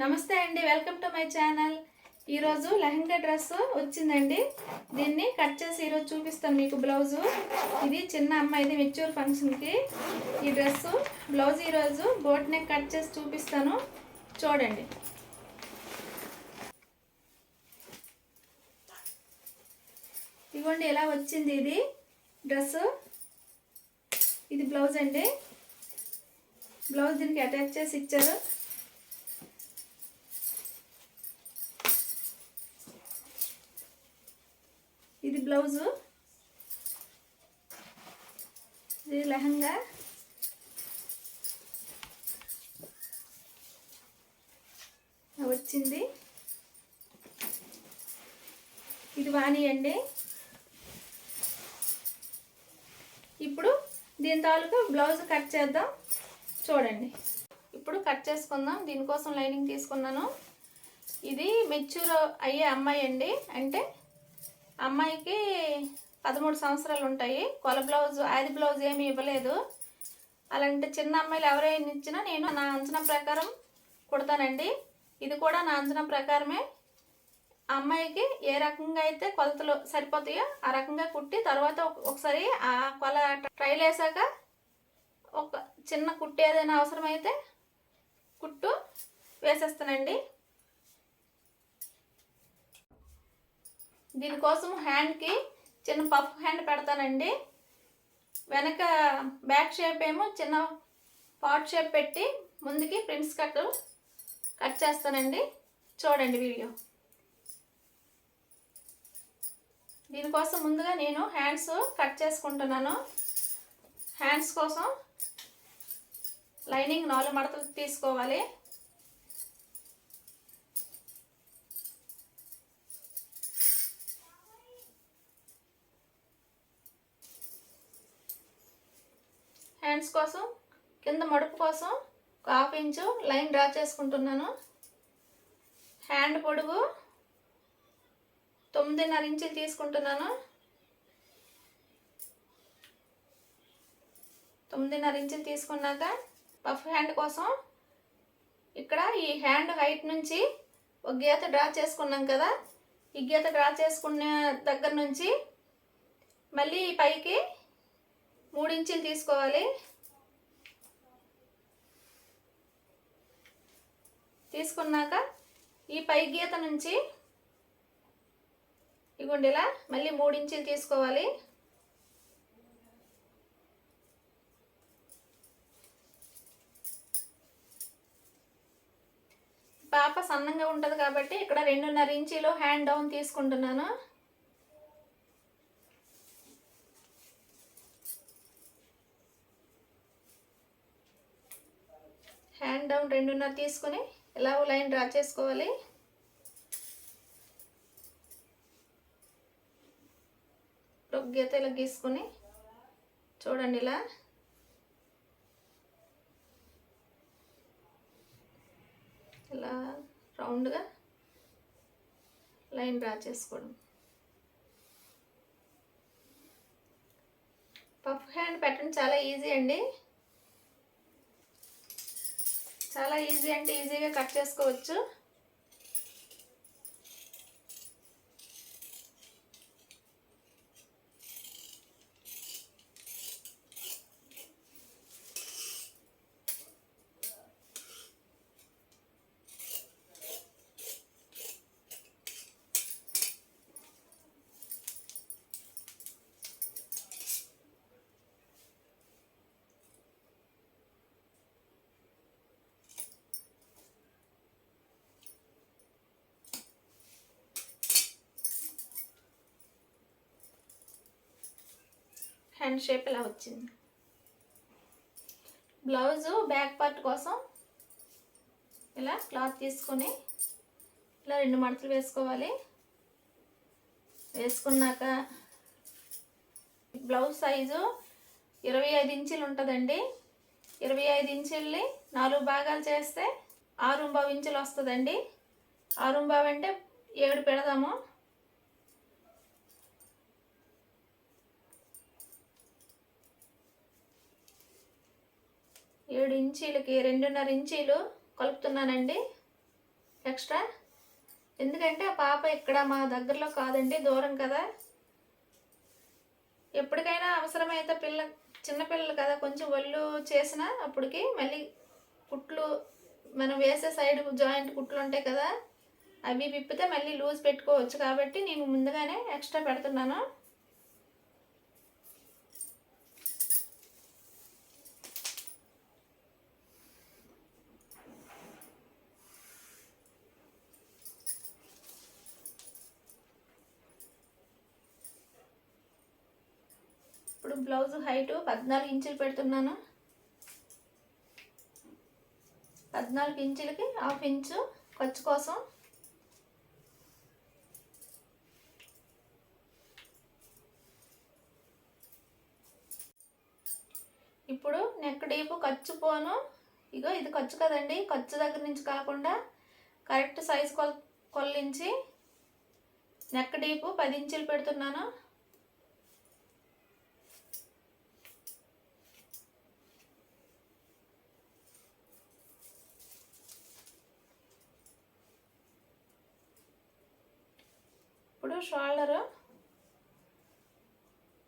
నమస్తే అండి welcome to my channel. ఈరోజు లెహంగా డ్రెస్ వచ్చిందండి. దీన్ని కట్ చేసి ఈరోజు చూపిస్తాను మీకు బ్లౌజు. ఇది చిన్న అమ్మాయిది మెచ్యూర్ ఫంక్షన్కి ఈ డ్రెస్. బ్లౌజ్ ఈరోజు బోట్ నెక్ కట్ చేసి చూపిస్తాను. చూడండి. ఇదిగోండి ఎలా వచ్చింది ఇది డ్రెస్? ఇది బ్లౌజ్ అండి. బ్లౌజ్ దీనికి అటాచ్ చేసి ఇచ్చారు. బ్లౌజు. ఇది లెహంగా. వచ్చింది. ఇది వాణి అండి. ఇప్పుడు దీని తాలూకా బ్లౌజ్ కట్ చేద్దాం. చూడండి. ఇప్పుడు కట్ చేసుకుందాం. దీనికోసం లైనింగ్ తీసుకున్నాను. ఇది మెచ్యూర్ అయ్యే అమ్మాయి అండి. అంటే అమ్మాయికి పదమూడు సంవత్సరాలు ఉంటాయి. కొల బ్లౌజ్ ఆది బ్లౌజ్ ఏమి ఇవ్వలేదు. అలాంటి చిన్న అమ్మాయిలు ఎవరైనా ఇచ్చినా నేను నా అంచనా ప్రకారం కుడతానండి. ఇది కూడా నా అంచనా ప్రకారమే. అమ్మాయికి ఏ రకంగా అయితే కొలతలు సరిపోతాయో ఆ రకంగా కుట్టి తర్వాత ఒకసారి ఆ కొల ట్రైల్ వేసాక ఒక చిన్న కుట్టు ఏదైనా అవసరమైతే కుట్టు వేసేస్తానండి. దీనికోసం హ్యాండ్కి చిన్న పఫ్ హ్యాండ్ పెడతానండి. వెనక బ్యాక్ షేప్ ఏమో చిన్న పాట్ షేప్ పెట్టి ముందుకి ప్రిన్స్ కట్ కట్ చేస్తానండి. చూడండి వీడియో. దీనికోసం ముందుగా నేను హ్యాండ్స్ కట్ చేసుకుంటున్నాను. హ్యాండ్స్ కోసం లైనింగ్ నాలుగు మడతలు తీసుకోవాలి. హ్యాండ్స్ కోసం కింద మడుపు కోసం ఒక హాఫ్ ఇంచు లైన్ డ్రా చేసుకుంటున్నాను. హ్యాండ్ పొడుగు తొమ్మిదిన్నర ఇంచులు తీసుకుంటున్నాను. తొమ్మిదిన్నర ఇంచులు తీసుకున్నాక పఫ్ హ్యాండ్ కోసం ఇక్కడ ఈ హ్యాండ్ హైట్ నుంచి ఒక గీత డ్రా చేసుకున్నాం కదా. ఈ గీత డ్రా చేసుకున్న దగ్గర నుంచి మళ్ళీ పైకి మూడు ఇంచులు తీసుకోవాలి. తీసుకున్నాక ఈ పై గీత నుంచి ఇగోండి ఇలా మళ్ళీ మూడు ఇంచులు తీసుకోవాలి. పాప సన్నంగా ఉంటుంది కాబట్టి ఇక్కడ రెండున్నర ఇంచీలు హ్యాండ్ డౌన్ తీసుకుంటున్నాను. హ్యాండ్ డౌన్ రెండున్నర తీసుకుని ఎలా లైన్ డ్రా చేసుకోవాలి. గీత ఇలా గీసుకుని చూడండి ఇలా. ఇలా రౌండ్గా లైన్ డ్రా చేసుకోవడం. పఫ్ హ్యాండ్ పెట్టడం చాలా ఈజీ అండి. చాలా ఈజీ అంటే ఈజీగా కట్ చేసుకోవచ్చు. హ్యాండ్ షేప్ ఇలా వచ్చింది. బ్లౌజు బ్యాక్ పార్ట్ కోసం ఇలా క్లాత్ తీసుకొని ఇలా రెండు మడతలు వేసుకోవాలి. వేసుకున్నాక బ్లౌజ్ సైజు ఇరవై ఐదు ఇంచులు ఉంటుందండి. ఇరవై ఐదు ఇంచుల్ని నాలుగు భాగాలు చేస్తే ఆరు ఇంచులు వస్తుందండి. ఆరు అంటే ఏడు పెడదాము. ఏడు ఇంచీలకి రెండున్నర ఇంచీలు కలుపుతున్నానండి. ఎక్స్ట్రా? ఎందుకంటే ఆ పాప ఇక్కడ మా దగ్గరలో కాదండి దూరం కదా. ఎప్పటికైనా అవసరమైతే పిల్ల చిన్నపిల్లలు కదా కొంచెం ఒళ్ళు చేసిన అప్పటికి మళ్ళీ కుట్లు మనం వేసే సైడ్ జాయింట్ కుట్లు ఉంటాయి కదా అవి విప్పితే మళ్ళీ లూజ్ పెట్టుకోవచ్చు కాబట్టి నేను ముందుగానే ఎక్స్ట్రా పెడుతున్నాను ఇప్పుడు బ్లౌజ్ హైట్ పద్నాలుగు ఇంచులు పెడుతున్నాను. పద్నాలుగు ఇంచులకి హాఫ్ ఇంచు ఖర్చు కోసం. ఇప్పుడు నెక్ డీప్ ఖర్చు పోను. ఇగో ఇది ఖర్చు కదండి. ఖర్చు దగ్గర నుంచి కాకుండా కరెక్ట్ సైజ్ కొల్ కొల్లించి నెక్ డీపు పది ఇంచులు పెడుతున్నాను. ఇప్పుడు షోల్డరు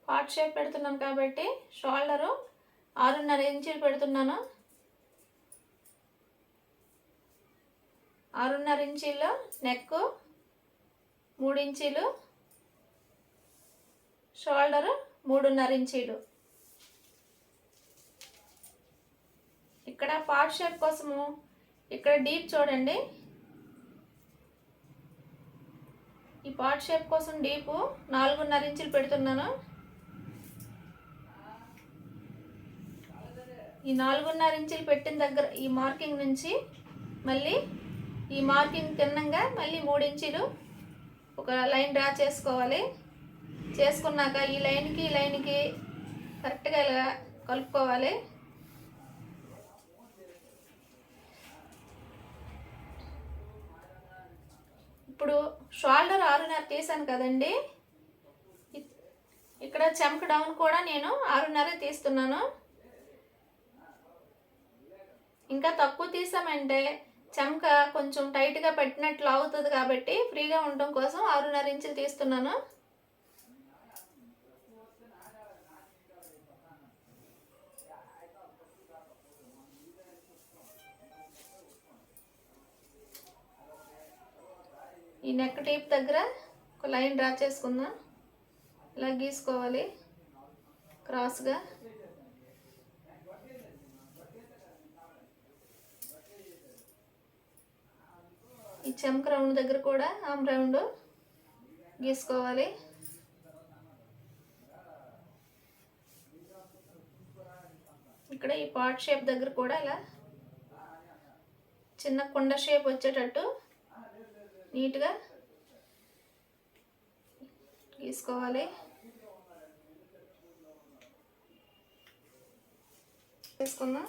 హార్ట్ షేప్ పెడుతున్నాను కాబట్టి షోల్డరు ఆరున్నర ఇంచులు పెడుతున్నాను. ఆరున్నర ఇంచీలు నెక్ మూడు ఇంచీలు షోల్డరు మూడున్నర ఇంచీలు ఇక్కడ పార్ట్ షేప్ కోసము ఇక్కడ డీప్ చూడండి. ఈ పార్ట్ షేప్ కోసం డీపు నాలుగున్నర ఇంచులు పెడుతున్నాను. ఈ నాలుగున్నర ఇంచులు పెట్టిన దగ్గర ఈ మార్కింగ్ నుంచి మళ్ళీ ఈ మార్కింగ్ తిన్నంగా మళ్ళీ మూడు ఇంచులు ఒక లైన్ డ్రా చేసుకోవాలి. చేసుకున్నాక ఈ లైన్కి ఈ లైన్కి కరెక్ట్గా ఇలా కలుపుకోవాలి. ఇప్పుడు షోల్డర్ ఆరున్నర తీసాను కదండి. ఇక్కడ చెంక డౌన్ కూడా నేను ఆరున్నర తీస్తున్నాను. ఇంకా తక్కువ తీసామంటే చెమక కొంచెం టైట్గా పెట్టినట్లు అవుతుంది కాబట్టి ఫ్రీగా ఉండటం కోసం ఆరున్నర ఇంచులు తీస్తున్నాను. ఈ నెక్ టేప్ దగ్గర ఒక లైన్ డ్రా చేసుకుందాం. ఇలా గీసుకోవాలి. క్రాస్గా ఈ చెంక రౌండ్ దగ్గర కూడా ఆమ్ రౌండ్ గీసుకోవాలి. ఇక్కడ ఈ పాట్ షేప్ దగ్గర కూడా ఇలా చిన్న కుండ షేప్ వచ్చేటట్టు నీట్గా గీసుకోవాలి తీసుకుందాం.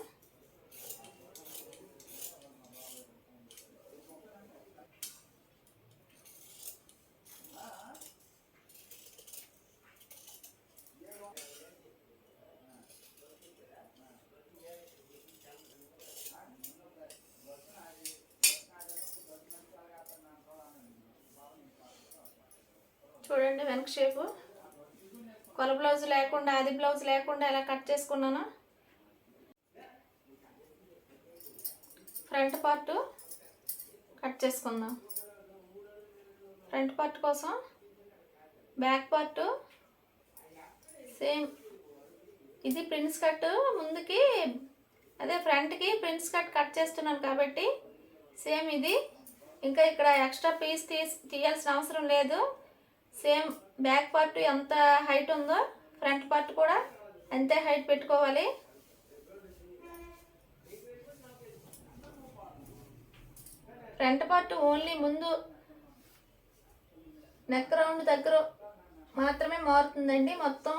చూడండి వెనక షేపు? కొల బ్లౌజ్ లేకుండా అది బ్లౌజ్ లేకుండా ఎలా కట్ చేసుకున్నాను? ఫ్రంట్ పార్ట్ కట్ చేసుకుందాం. ఫ్రంట్ పార్ట్ కోసం బ్యాక్ పార్ట్ సేమ్. ఇది ప్రిన్స్ కట్ ముందుకి అదే ఫ్రంట్కి ప్రిన్స్ కట్ కట్ చేస్తున్నాను కాబట్టి సేమ్ ఇది. ఇంకా ఇక్కడ ఎక్స్ట్రా పీస్ తీసి తీయాల్సిన అవసరం లేదు. సేమ్ బ్యాక్ పార్ట్ ఎంత హైట్ ఉందో ఫ్రంట్ పార్ట్ కూడా అంతే హైట్ పెట్టుకోవాలి. ఫ్రంట్ పార్ట్ ఓన్లీ ముందు నెక్ రౌండ్ దగ్గర మాత్రమే మారుతుందండి మొత్తం.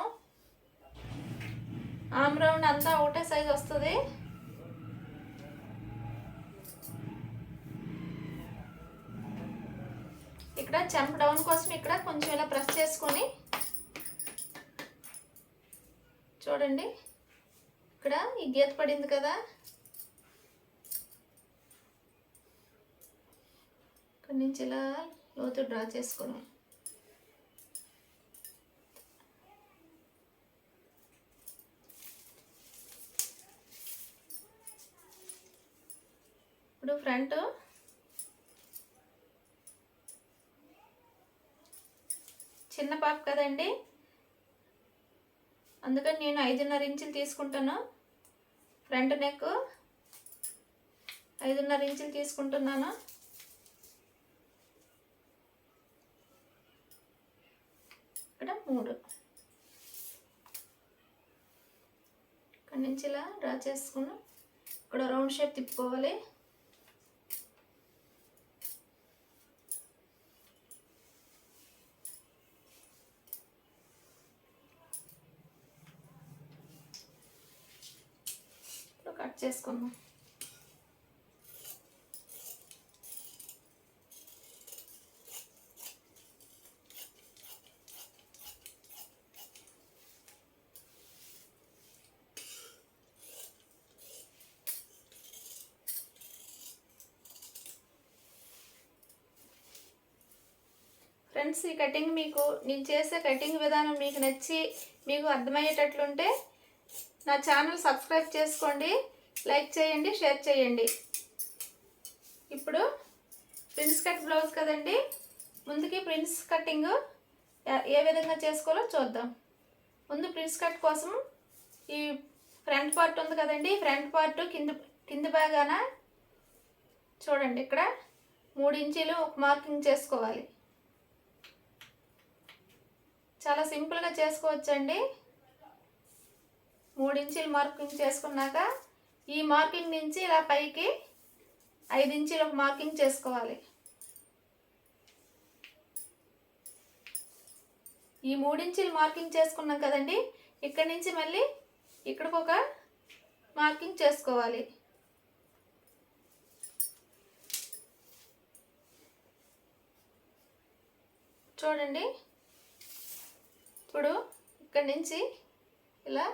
ఆమ్ రౌండ్ అంతా ఒకటే సైజ్ వస్తుంది. ఇక్కడ చెంప్ డౌన్ కోసం ఇక్కడ కొంచెం ఇలా ప్రెస్ చేసుకొని చూడండి. ఇక్కడ ఈ గీత పడింది కదా. ఇక్కడ నుంచి ఇలా లోతు డ్రా చేసుకున్నాం. ఇప్పుడు ఫ్రంట్ చిన్న పాప కదండి. అందుకని నేను ఐదున్నర ఇంచులు తీసుకుంటాను ఫ్రంట్ నెక్ ఐదున్నర ఇంచులు తీసుకుంటున్నాను. ఇక్కడ మూడు. ఇక్కడ నుంచి ఇలా డ్రా చేసుకుని ఇక్కడ రౌండ్ షేప్ తిప్పుకోవాలి ఇప్పుడు కట్ చేసుకుందాం. ఫ్రెండ్స్ ఈ కటింగ్ మీకు నేను చేసే కటింగ్ విధానం మీకు నచ్చి మీకు అర్థమయ్యేటట్లుంటే నా ఛానల్ సబ్స్క్రైబ్ చేసుకోండి. లైక్ చేయండి షేర్ చేయండి. ఇప్పుడు ప్రిన్స్ కట్ బ్లౌజ్ కదండి? ముందుకి ప్రిన్స్ కటింగ్ ఏ- విధంగా చేసుకోవాలో చూద్దాం. ముందు ప్రిన్స్ కట్ కోసం ఈ ఫ్రంట్ పార్ట్ ఉంది కదండి ఫ్రంట్ పార్ట్ కింద కింద బాగాన చూడండి ఇక్కడ మూడు ఇంచీలు ఒక మార్కింగ్ చేసుకోవాలి. చాలా సింపుల్గా చేసుకోవచ్చండి. మూడు ఇంచీలు మార్కింగ్ చేసుకున్నాక ఈ మార్కింగ్ నుంచి ఇలా పైకి ఐదు ఇంచీలు ఒక మార్కింగ్ చేసుకోవాలి. ఈ మూడించీలు మార్కింగ్ చేసుకున్నాం కదండి ఇక్కడి నుంచి మళ్ళీ ఇక్కడికి ఒక మార్కింగ్ చేసుకోవాలి. చూడండి ఇప్పుడు ఇక్కడి నుంచి ఇలా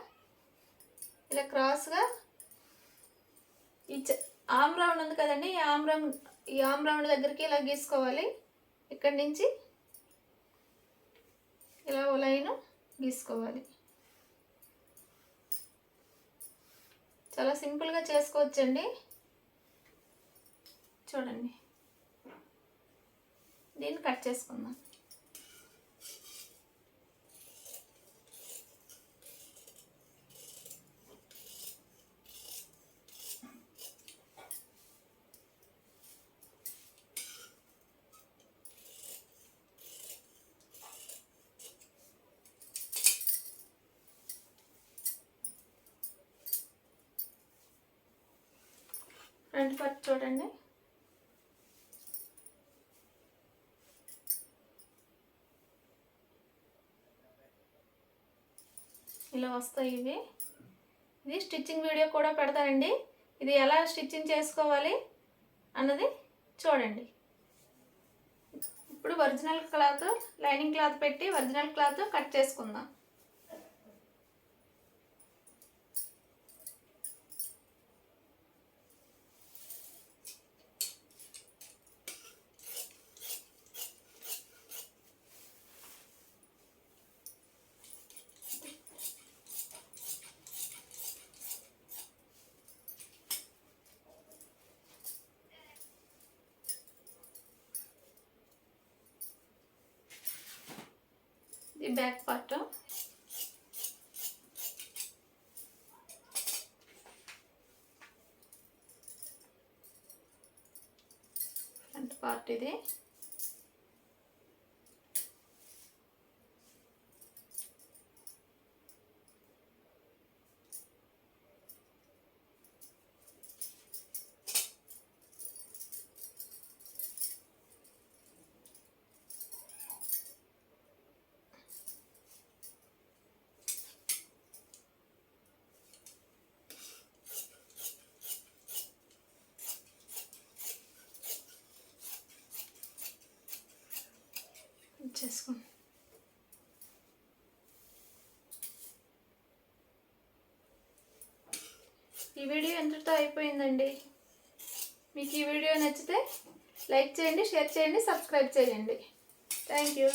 ఇలా క్రాస్గా ఈ ఆమ్ రౌండ్ ఉంది కదండి ఈ ఆమ్ రౌండ్ ఈ ఆమ్ రౌండ్ దగ్గరికి ఇలా గీసుకోవాలి. ఇక్కడి నుంచి ఇలా ఓ లైన్ గీసుకోవాలి. చాలా సింపుల్గా చేసుకోవచ్చండి. చూడండి. దీన్ని కట్ చేసుకుందాం. అండ్ ఫస్ట్ చూడండి. ఇలా వస్తాయి ఇవి. ఇది స్టిచ్చింగ్ వీడియో కూడా పెడతానండి ఇది ఎలా స్టిచ్చింగ్ చేసుకోవాలి అన్నది చూడండి. ఇప్పుడు ఒరిజినల్ క్లాత్ లైనింగ్ క్లాత్ పెట్టి ఒరిజినల్ క్లాత్ కట్ చేసుకుందాం. ఈ బ్యాక్ పార్ట్ ఫ్రంట్ పార్ట్ ఇది చేసుకోండి ఈ వీడియో ఎంతటితో అయిపోయిందండి? మీకు ఈ వీడియో నచ్చితే లైక్ చేయండి షేర్ చేయండి సబ్స్క్రైబ్ చేయండి. Thank you.